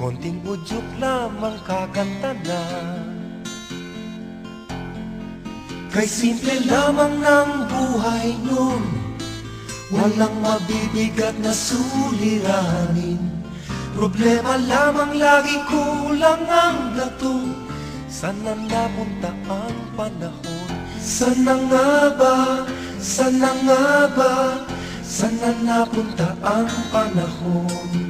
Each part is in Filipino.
Konting udyok lamang kakanta na. Kay simple lamang ng buhay nun Walang mabibigat na suliranin. Problema lamang lagi kulang ang dato. Sana napunta ang panahon? Sana nga ba, sana nga ba? Sana napunta ang panahon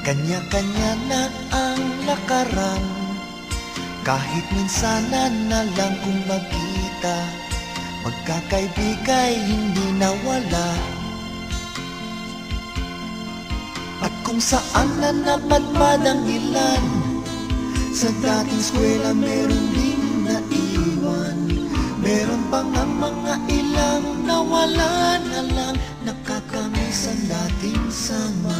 Kanya-kanya na ang lakaran kahit minsanan na lang kung magkita Magkakaibigay hindi nawala. At kung saan na napadpad ang ilan Sa dating eskwela meron ding naiwan. Meron pang ang mga ilang nawala na lang Nakakamiss ang dating samahan